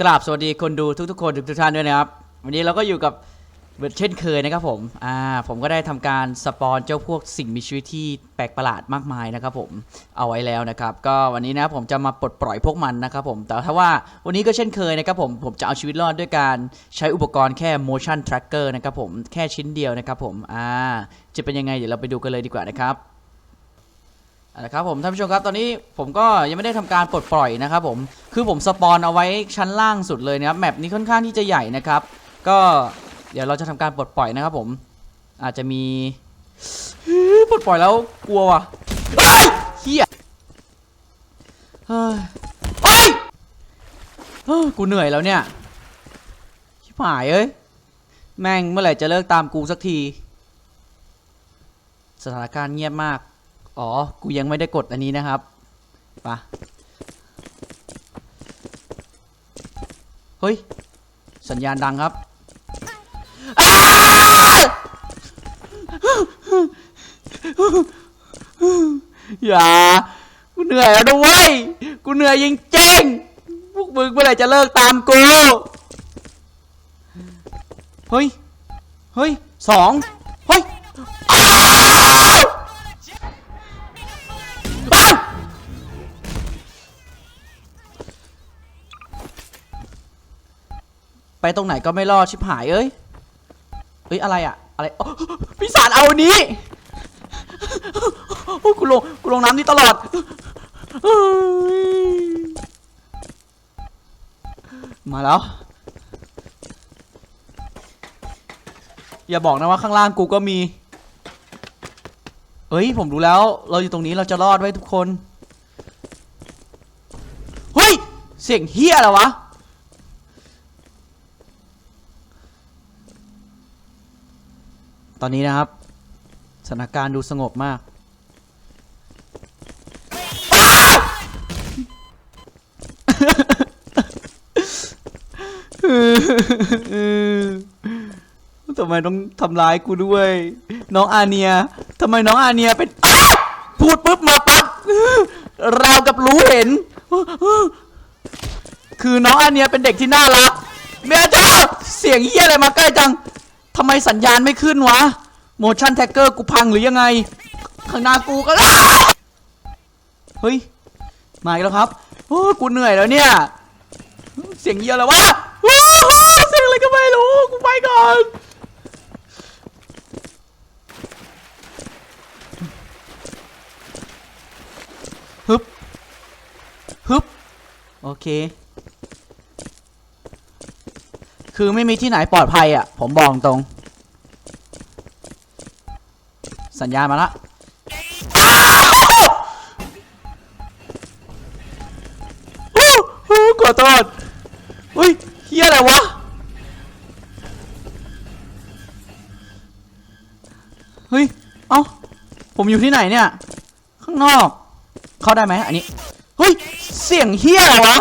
กราบสวัสดีคนดูทุกๆคนทุกๆท่านด้วยนะครับ วันนี้เราก็อยู่กับเหมือนเช่นเคยนะครับผมอ่าผมก็ได้ทำการสปอนเจ้าพวกสิ่งมีชีวิตที่แปลกประหลาดมากมายนะครับผมเอาไว้แล้วนะครับก็วันนี้นะผมจะมาปลดปล่อยพวกมันนะครับผมแต่ถ้าว่าวันนี้ก็เช่นเคยนะครับผมผมจะเอาชีวิตรอดด้วยการใช้อุปกรณ์แค่ motion tracker นะครับผมแค่ชิ้นเดียวนะครับผมอ่าจะเป็นยังไงเดี๋ยวเราไปดูกันเลยดีกว่านะครับ เอาละครับผมท่านผู้ชมครับตอนนี้ผมก็ยังไม่ได้ทำการปลดปล่อยนะครับผมคือผมสปอนเอาไว้ชั้นล่างสุดเลยนะครับแมปนี้ค่อนข้างที่จะใหญ่นะครับ ก็เดี๋ยวเราจะทำการปลดปล่อยนะครับผมอาจจะมีปลดปล่อยแล้วกลัวว่ะเฮ้ยเขี้ยเฮ้ยเฮ้ยกูเหนื่อยแล้วเนี่ยชิบหายเอ้ยแม่งเมื่อไหร่จะเลิกตามกูสักที สถานการณ์เงียบมาก อ๋อ กูยังไม่ได้กดอันนี้นะครับปะเฮ้ย สัญญาณดังครับอ้าวอย่า กูเหนื่อยแล้วด้วย กูเหนื่อยจริงๆพวกมึงเมื่อไหร่จะเลิกตามกู เฮ้ย เฮ้ยสอง ไปตรงไหนก็ไม่รอดชิบหายเอ้ยเฮ้ยอะไรอะอะไรอพิศาจเอาอันนี้โอ้ยกูลงกูลงน้ำนี่ตลอดมาแล้ว อย่าบอกนะว่าข้างล่างกูก็มี เฮ้ย ผมรู้แล้ว เราอยู่ตรงนี้เราจะรอดไว้ทุกคน เฮ้ย เสียงเฮียอะไรวะ ตอนนี้นะครับสถานการณ์ดูสงบมาก ทำไมต้องทำร้ายกูด้วย น้องอาเนียทำไมน้องอาเนียเป็น พูดปุ๊บมาปั๊บราวกับรู้เห็น คือน้องอาเนียเป็นเด็กที่น่ารักเมียจ้าเสียงเฮียอะไรมาใกล้จัง ทำไมสัญญาณไม่ขึ้นวะ motion tracker กูพังหรือยังไง ข้างหน้ากูก็ เฮ้ย มาอีกแล้วครับโอ้กูเหนื่อยแล้วเนี่ย เสียงเฮียอะไรวะเสียงอะไรก็ไม่รู้ กูไปก่อน ฮึบ ฮึบ โอเค คือไม่มีที่ไหนปลอดภัยอะ ผมบอกตรง สัญญาณมาละอ้าวอู้หูขอโทษอุ้ยเฮียอะไรวะ เฮ้ย เอ้า ผมอยู่ที่ไหนเนี่ย ข้างนอก เข้าได้ไหมอันนี้ เฮ้ย เสียงเฮียอะไรวะ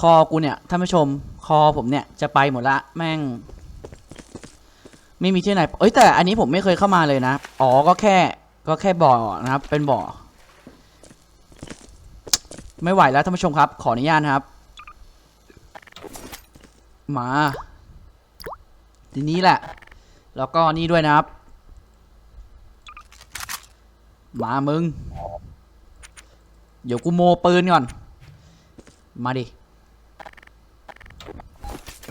คอกูเนี่ยท่านผู้ชมคอผมเนี่ยจะไปหมดละแม่ง ไม่มีที่ไหนเอ้ยแต่อันนี้ผมไม่เคยเข้ามาเลยนะอ๋อก็แค่ ก็แค่บ่อนะครับ เป็นบ่อ ไม่ไหวแล้วท่านผู้ชมครับ ขออนุญาตครับ มา ทีนี้แหละ แล้วก็นี่ด้วยนะครับ มามึง เดี๋ยวกูโมปืนก่อน มาดิ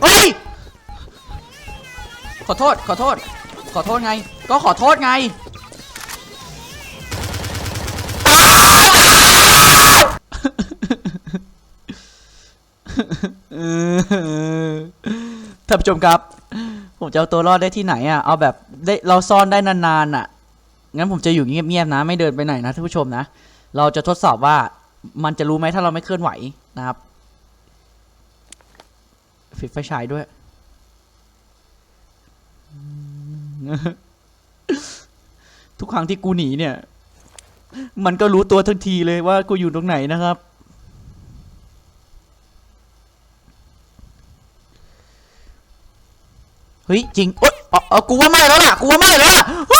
เฮ้ย ขอโทษ ขอโทษ ขอโทษไง ก็ขอโทษไง ท่านผู้ชมครับ ผมจะเอาตัวรอดได้ที่ไหนอะ เอาแบบได้เราซ่อนได้นานๆอะ งั้นผมจะอยู่เงียบๆนะ ไม่เดินไปไหนนะท่านผู้ชมนะ เราจะทดสอบว่ามันจะรู้ไหมถ้าเราไม่เคลื่อนไหวนะครับ ฟิดไฟฉายด้วย ทุกครั้งที่กูหนีเนี่ย มันก็รู้ตัวทันทีเลยว่ากูอยู่ตรงไหนนะครับ เฮ้ยจริงโอ๊ยเอากูว่าไม่แล้วล่ะ กูว่าไม่แล้วล่ะขอ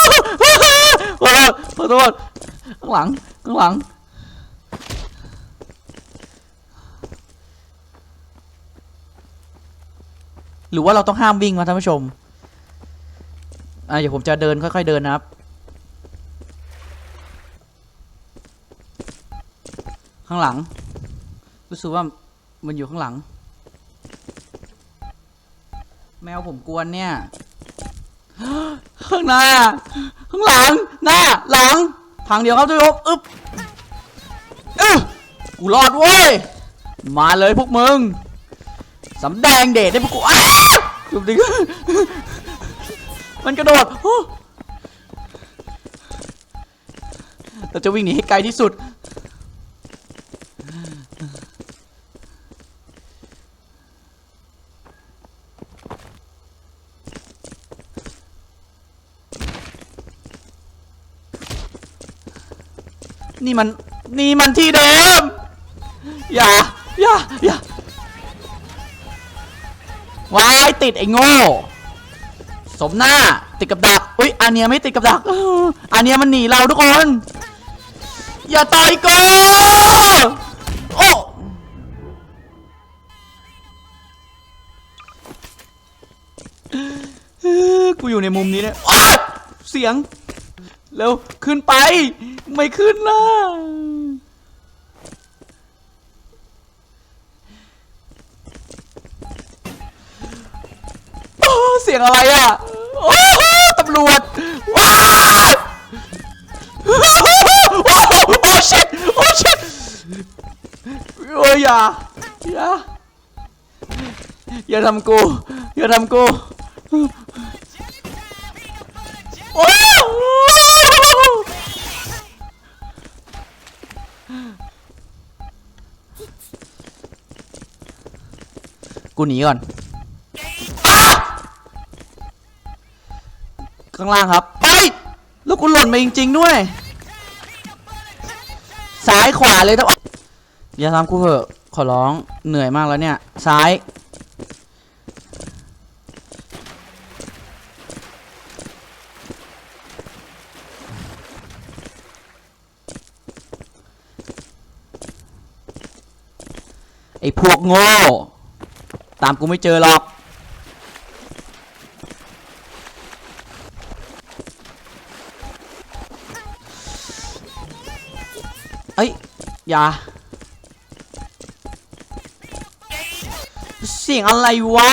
โทษขอโทษข้างหลังข้างหลังหรือว่าเราต้องห้ามวิ่งมาท่านผู้ชม อะเดี๋ยวผมจะเดินค่อยๆเดินนะครับ ข้างหลัง รู้สึกว่ามันอยู่ข้างหลัง แมวผมกวนเนี่ยข้างหน้า ข้างหลัง หน้า หลัง ทางเดียวครับทุกคนอึ๊บอึ๊บกูรอดเว้ย มาเลยพวกมึงสำแดงเดชให้พวกกูอ้าจุบดิ มันกระโดดโอ้เราจะวิ่งหนีให้ไกลที่สุด นี่มัน นี่มันที่เดิม อย่า อย่า อย่าวายติดไอ้โง่ สมหน้า ติดกับดักอุ้ยอันเนี้ยไม่ติดกับดักอออันเนี้ยมันหนีเราทุกคน อย่าต่อยกูโอ้เอ้กูอยู่ในมุมนี้เนี่ยเสียง เร็ว ขึ้นไป ไม่ขึ้นล่ะ เสียงอะไรอะโอ้โหตำรวจว้าวโอ้โหโอ้ชิตโอ้ชิตโอ้ยอย่าอย่าอย่าทำกูอย่าทำกูโอ้กูหนีก่อน ข้างล่างครับ ไปล้วกูหล่นมาจริง ๆ ด้วย ซ้ายขวาเลยต้องอย่าทำกูเถอะ ขอร้อง เหนื่อยมากแล้วเนี่ย ซ้าย ไอ้พวกโง่ ตามกูไม่เจอหรอก อย่า เสียงอะไรวะ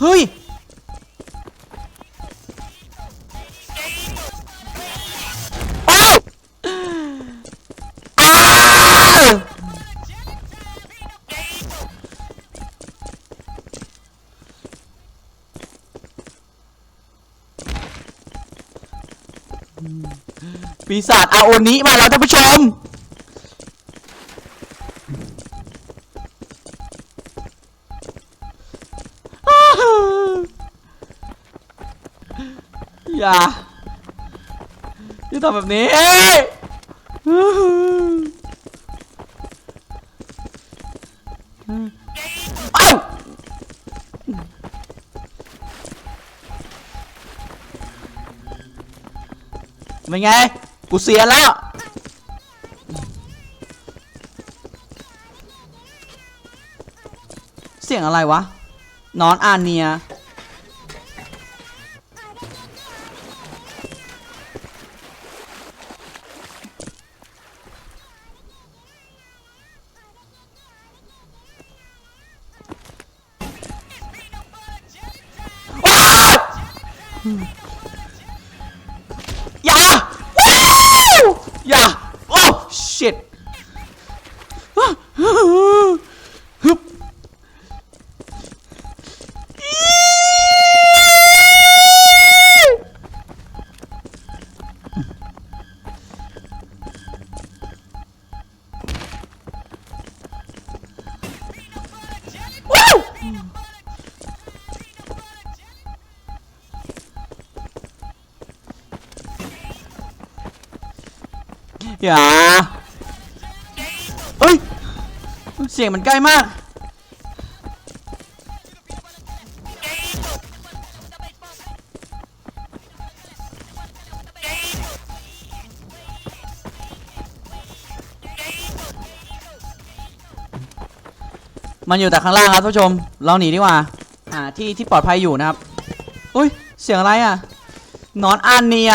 เฮ้ย ปีศาจอาโอนิมาแล้วท่านผู้ชม อย่า อย่าทำแบบนี้เอ้าเป็นไง กูเสียแล้ว เสียงอะไรวะ นอนอาเนีย อย่าเอ้ย เสียงมันใกล้มาก มันอยู่แต่ข้างล่างครับท่านผู้ชม เราหนีดีกว่าหาที่ที่ปลอดภัยอยู่นะครับ อุ้ย เสียงอะไรอะนอนอันเนีย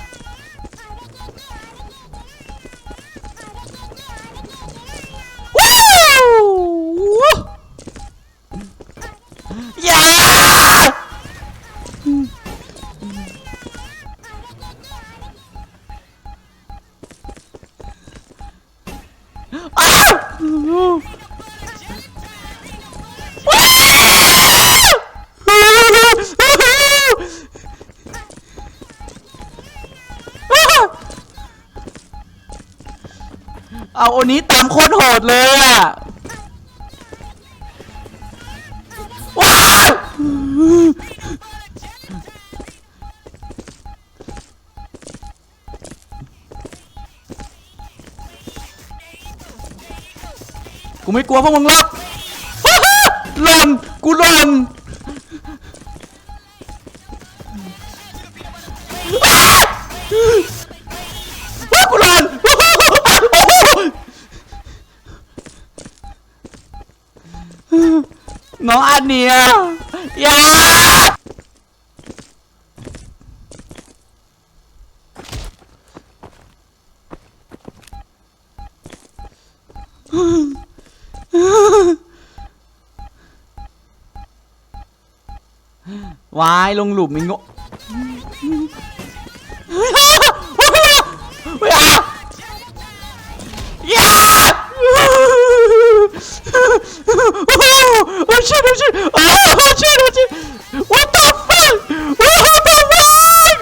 วันนี้ตามโคตรโหดเลยอะ ว้าว กูไม่กลัวพวกมึงหรอกหล่นกูหล่น น้องอันเนียอย่าวายลงหลุมมิงโง shit, oh shit, oh shit, oh shit, what the fuck, what the fuck,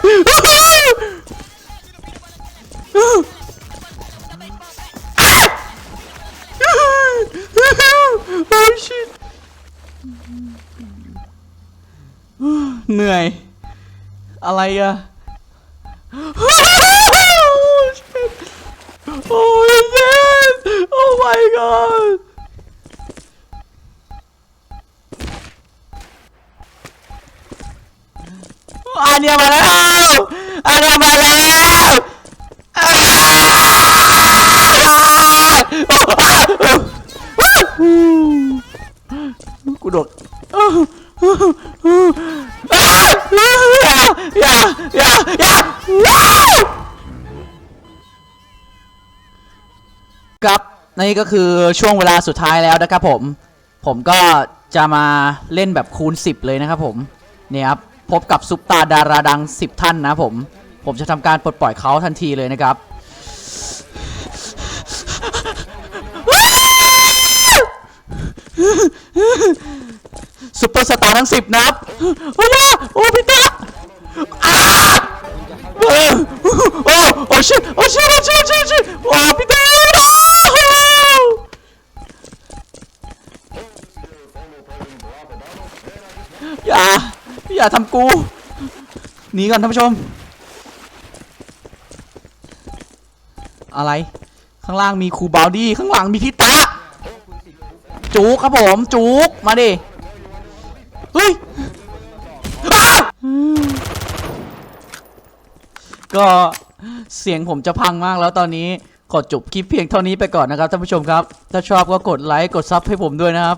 oh shit, เหนื่อย อะไรอะ Oh yes! Oh my god! อันเนี้ยมาแล้วอันเนี้ยมาแล้วอ้าวกูโดดอย่าอย่าอย่าครับนี่ก็คือช่วงเวลาสุดท้ายแล้วนะครับผม ผมก็จะมาเล่นแบบคูณ 10 เลยนะครับผม เนี่ยครับ พบกับซุปตาดาราดัง 10 ท่านนะผม ผมจะทำการปลดปล่อยเขาทันทีเลยนะครับ ซุปเปอร์สตาร์ทั้ง 10 นะครับ โอ้ยโอ้พี่ตาอ้าอ้โอ้โอ้ชิโอ้ชิโอ้ชิ อย่าทำกูหนีก่อนท่านผู้ชม อะไร ข้างล่างมีครูบาวดี้ข้างหลังมีพี่ตาจุกครับผมจุกมาดิเฮ้ยก็เสียงผมจะพังมากแล้วตอนนี้ขอจบคลิปเพียงเท่านี้ไปก่อนนะครับท่านผู้ชมครับ ถ้าชอบก็กดไลค์กดซับให้ผมด้วยนะครับ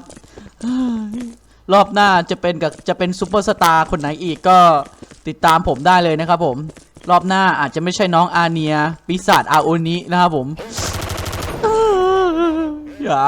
รอบหน้าจะเป็นกับจะเป็นซูเปอร์สตาร์คนไหนอีกก็ติดตามผมได้เลยนะครับผม รอบหน้าอาจจะไม่ใช่น้องอาเนีย ปีศาจอาโอนินะครับผมอย่า